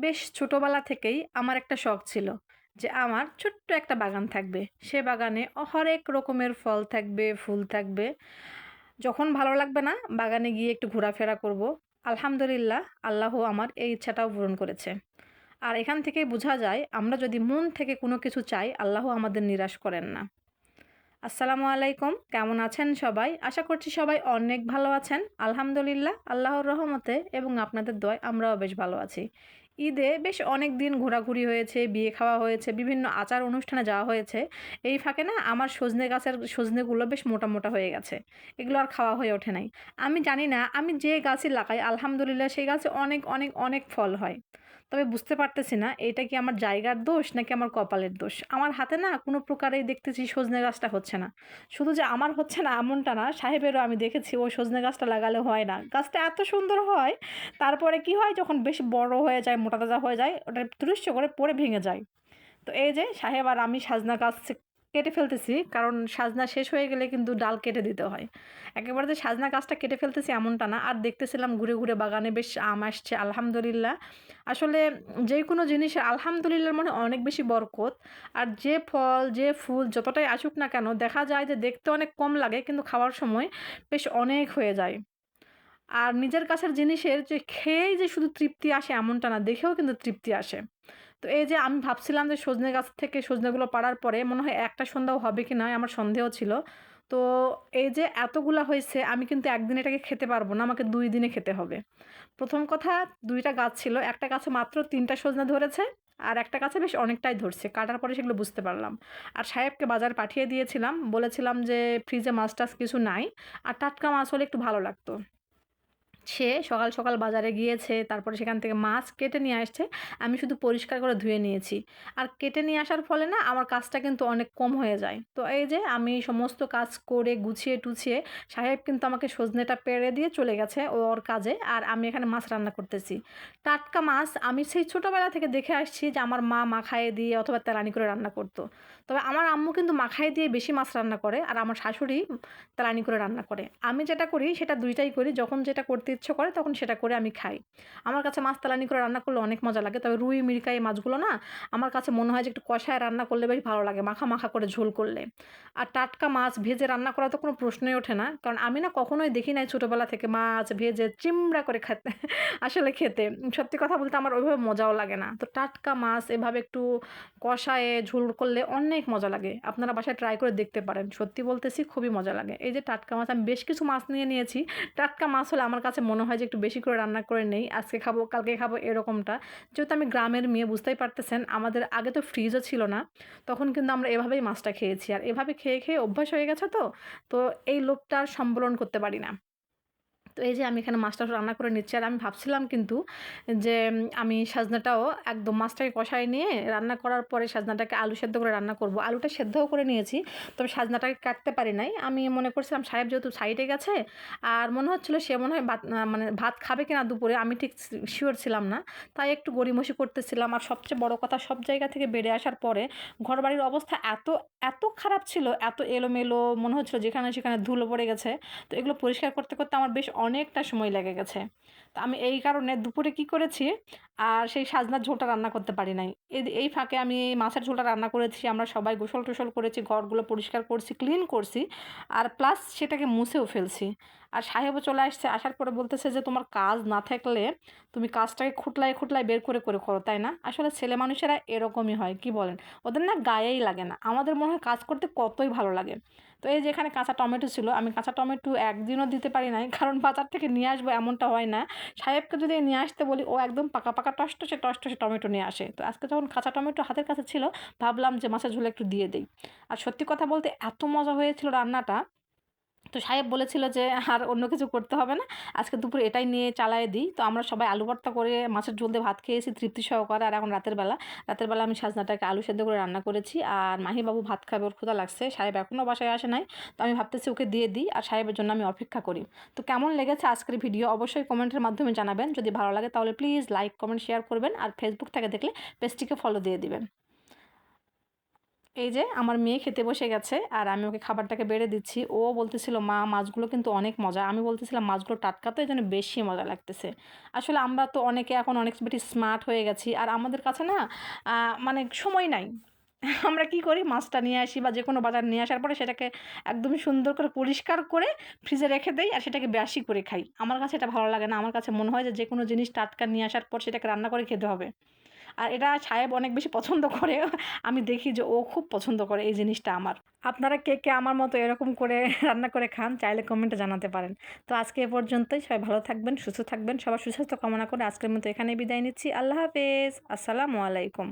বেশ ছোটোবেলা থেকেই আমার একটা শখ ছিল যে আমার ছোট্ট একটা বাগান থাকবে। সে বাগানে হরেক রকমের ফল থাকবে, ফুল থাকবে। যখন ভালো লাগবে না, বাগানে গিয়ে একটু ঘোরাফেরা করব। আলহামদুলিল্লাহ, আল্লাহ আমার এই ইচ্ছাটাও পূরণ করেছে। আর এখান থেকেই বোঝা যায়, আমরা যদি মন থেকে কোনো কিছু চাই, আল্লাহ আমাদের নিরাশ করেন না। আসসালামু আলাইকুম, কেমন আছেন সবাই? আশা করছি সবাই অনেক ভালো আছেন। আলহামদুলিল্লাহ, আল্লাহর রহমতে এবং আপনাদের দয় আমরাও বেশ ভালো আছি। ঈদে বেশ অনেক দিন ঘোরাঘুরি হয়েছে, বিয়ে খাওয়া হয়েছে, বিভিন্ন আচার অনুষ্ঠানে যাওয়া হয়েছে। এই ফাঁকে না আমার সজনে গাছের সজনেগুলো বেশ মোটা মোটা হয়ে গেছে। এগুলো আর খাওয়া হয়ে ওঠে নাই। আমি জানি না, আমি যে গাছই লাগাই, আলহামদুলিল্লাহ সেই গাছে অনেক অনেক অনেক ফল হয়। তবে বুঝতে পারতেছি না, এটা কি আমার জায়গার দোষ নাকি আমার কপালের দোষ? আমার হাতে না কোনো প্রকারেই দেখতেছি সজনে গাছটা হচ্ছে না। শুধু যে আমার হচ্ছে না এমনটা না, সাহেবেরও আমি দেখেছি ও সজনে গাছটা লাগালে হয় না। গাছটা এত সুন্দর হয়, তারপরে কি হয় যখন বেশ বড় হয়ে যায়, মোটা তাজা হয়ে যায়, ওটা দৃশ্য করে পড়ে ভেঙে যায়। তো এই যে সাহেব আর আমি সাজনা গাছ কেটে ফেলতেছি, কারণ সাজনা শেষ হয়ে গেলে কিন্তু ডাল কেটে দিতে হয়। একেবারে যে সাজনা গাছটা কেটে ফেলতেছি এমনটা না, আর দেখতেছিলাম ঘুরে ঘুরে বাগানে বেশ আম আসছে, আলহামদুলিল্লাহ। আসলে যে কোনো জিনিসের আলহামদুলিল্লাহ মানে অনেক বেশি বরকত। আর যে ফল, যে ফুল যতটাই আসুক না কেন, দেখা যায় যে দেখতে অনেক কম লাগে, কিন্তু খাওয়ার সময় বেশ অনেক হয়ে যায়। আর নিজের কাছের জিনিসের যে খেয়েই যে শুধু তৃপ্তি আসে এমনটা না, দেখেও কিন্তু তৃপ্তি আসে। তো এই যে আমি ভাবছিলাম যে সজনে গাছ থেকে সজনেগুলো পাড়ার পরে মনে হয় একটা সন্ধ্যাও হবে কি না, আমার সন্দেহ ছিল। তো এই যে এতগুলা হয়েছে, আমি কিন্তু একদিন এটাকে খেতে পারব না, আমাকে দুই দিনে খেতে হবে। প্রথম কথা, দুইটা গাছ ছিল, একটা গাছে মাত্র তিনটা সজনা ধরেছে, আর একটা গাছে বেশ অনেকটাই ধরছে, কাটার পরে সেগুলো বুঝতে পারলাম। আর সাহেবকে বাজার পাঠিয়ে দিয়েছিলাম, বলেছিলাম যে ফ্রিজে মাছ টাছ কিছু নাই, আর টাটকা মাছ হলে একটু ভালো লাগতো। সে সকাল সকাল বাজারে গিয়েছে, তারপরে সেখান থেকে মাছ কেটে নিয়ে আসছে, আমি শুধু পরিষ্কার করে ধুয়ে নিয়েছি। আর কেটে নিয়ে আসার ফলে না আমার কাজটা কিন্তু অনেক কম হয়ে যায়। তো এই যে আমি সমস্ত কাজ করে গুছিয়ে টুছিয়ে সাহেব কিন্তু আমাকে সজনেটা পেরে দিয়ে চলে গেছে ওর কাজে, আর আমি এখানে মাছ রান্না করতেছি। টাটকা মাছ আমি সেই ছোটোবেলা থেকে দেখে আসছি যে আমার মা মাখায় দিয়ে অথবা তেলানি করে রান্না করতো। তবে আমার আম্মু কিন্তু মাখায় দিয়ে বেশি মাছ রান্না করে, আর আমার শাশুড়ি তেলানি করে রান্না করে। আমি যেটা করি সেটা দুইটাই করি, যখন যেটা করতে ইচ্ছে করে তখন সেটা করে আমি খাই। আমার কাছে মাছ তেলানি করে রান্না করলে অনেক মজা লাগে। তবে রুই মিরকা এই মাছগুলো না আমার কাছে মনে হয় যে একটু কষায় রান্না করলে বেশ ভালো লাগে, মাখা মাখা করে ঝোল করলে। আর টাটকা মাছ ভেজে রান্না করা তো কোনো প্রশ্নই ওঠে না। কারণ আমি না কখনোই দেখি নাই ছোটোবেলা থেকে মাছ ভেজে চিমড়া করে খেতে আসলে খেতে। সত্যি কথা বলতে আমার ওইভাবে মজাও লাগে না। তো টাটকা মাছ এভাবে একটু কষায়ে ঝোল করলে অনেক মজা লাগে। আপনারা বাসায় ট্রাই করে দেখতে পারেন। সত্যি বলতেছি খুবই মজা লাগে। এই যে টাটকা মাছ, আমি বেশ কিছু মাছ নিয়ে নিয়েছি। টাটকা মাছ হলে আমার কাছে মনে হয় যে একটু বেশি করে রান্না করে নেই। আজকে খাব, কালকে খাব এরকমটা। যেহেতু আমি গ্রামের মেয়ে, বুঝতেই পারতেছেন, আমাদের আগে তো ফ্রিজও ছিল না। তখন কিন্তু আমরা এভাবেই মাছটা খেয়েছি। আর এভাবে খেয়ে খেয়ে অভ্যাস হয়ে গেছে তো তো এই লোভটা আর সম্বলন করতে পারি না। তো এই যে আমি এখানে মাছটা রান্না করে নিচ্ছি আর আমি ভাবছিলাম কিন্তু যে আমি সাজনাটাও একদম মাছটাকে কষাই নিয়ে রান্না করার পরে সাজনাটাকে আলু সেদ্ধ করে রান্না করব। আলুটা সেদ্ধও করে নিয়েছি, তবে সাজনাটাকে কাটতে পারি নাই। আমি মনে করছিলাম সাহেব যেহেতু সাইডে গেছে, আর মনে হচ্ছিল সে মনে হয় ভাত মানে ভাত খাবে কিনা দুপুরে, আমি ঠিক শিওর ছিলাম না। তাই একটু গড়িমসি করতেছিলাম আর সবচেয়ে বড় কথা সব জায়গা থেকে বেড়ে আসার পরে ঘর বাড়ির অবস্থা এত এত খারাপ ছিল, এত এলোমেলো মনে হচ্ছিল যেখানে সেখানে ধুলো পড়ে গেছে। তো এগুলো পরিষ্কার করতে করতে আমার বেশ অনেকটা সময় লেগে গেছে। তো আমি এই কারণে দুপুরে কি করেছি, আর সেই সাজনার ঝোলটা রান্না করতে পারি নাই। এই ফাঁকে আমি এই মাছের ঝোলটা রান্না করেছি, আমরা সবাই গোসল টোসল করেছি, ঘরগুলো পরিষ্কার করছি, ক্লিন করছি, আর প্লাস সেটাকে মুছেও ফেলছি। আর সাহেবও চলে আসছে, আসার পরে বলতেছে যে, তোমার কাজ না থাকলে তুমি কাজটাকে খুটলাই খুটলাই বের করে করে করো, তাই না? আসলে ছেলে মানুষেরা এরকমই হয়, কি বলেন? ওদের না গায়েই লাগে না। আমাদের মনে হয় কাজ করতে কতই ভালো লাগে। তো এই যে এখানে কাঁচা টমেটো ছিল, আমি কাঁচা টমেটো একদিনও দিতে পারি নাই, কারণ বাজার থেকে নিয়ে আসব এমনটা হয় না। সাহেবকে যদি নিয়ে আসতে বলি, ও একদম পাকা পাকা টসটসে টসটসে টমেটো নিয়ে আসে। তো আজকে যখন কাঁচা টমেটো হাতের কাছে ছিল, ভাবলাম যে মাছের ঝোলে একটু দিয়ে দিই। আর সত্যি কথা বলতে এত মজা হয়েছিল রান্নাটা তো সাহেব বলেছিল যে, আর অন্য কিছু করতে হবে না। আজকে দুপুর এটাই নিয়ে চালায় দিই। তো আমরা সবাই আলু ভর্তা করে মাছের ঝোল দিয়ে ভাত খেয়েছি, তৃপ্তি সহকারে। আর এখন রাতের বেলা রাতের বেলা আমি সাজনাটাকে আলু সেদ্ধ করে রান্না করেছি। আর মাহিবাবু ভাত খাবে, ওর ক্ষুদা লাগছে। সাহেব এখনও বাসায় আসে নাই। তো আমি ভাবতেছি ওকে দিয়ে দিই আর সাহেবের জন্য আমি অপেক্ষা করি। তো কেমন লেগেছে আজকের ভিডিও? অবশ্যই কমেন্টের মাধ্যমে জানাবেন। যদি ভালো লাগে তাহলে প্লিজ লাইক, কমেন্ট, শেয়ার করবেন। আর ফেসবুক থেকে দেখলে পেজটিকে ফলো দিয়ে দিবেন। এই যে আমার মেয়ে খেতে বসে গেছে আর আমি ওকে খাবারটাকে বেড়ে দিচ্ছি। ও বলতেছিল, মা, মাছগুলো কিন্তু অনেক মজা। আমি বলতেছিলাম, মাছগুলো টাটকা তো এই জন্য বেশি মজা লাগতেছে। আসলে আমরা তো অনেকে এখন অনেক বেশি স্মার্ট হয়ে গেছি আর আমাদের কাছে না মানে সময় নাই। আমরা কি করি? মাছটা নিয়ে আসি বা যে কোনো বাজার নিয়ে আসার পরে সেটাকে একদম সুন্দর করে পরিষ্কার করে ফ্রিজে রেখে দেই আর সেটাকে বেশি করে খাই। আমার কাছে এটা ভালো লাগে না। আমার কাছে মনে হয় যে যে কোনো জিনিস টাটকা নিয়ে আসার পর সেটাকে রান্না করে খেতে হবে। আর এটা সাহেব অনেক বেশি পছন্দ করে। আমি দেখি যে ও খুব পছন্দ করে এই জিনিসটা আমার। আপনারা কে কে আমার মতো এরকম করে রান্না করে খান, চাইলে কমেন্টে জানাতে পারেন। তো আজকে এ পর্যন্তই। সবাই ভালো থাকবেন, সুস্থ থাকবেন, সবার সুস্বাস্থ্য কামনা করে আজকের মতো এখানে বিদায় নিচ্ছি। আল্লাহ হাফেজ। আসসালামু আলাইকুম।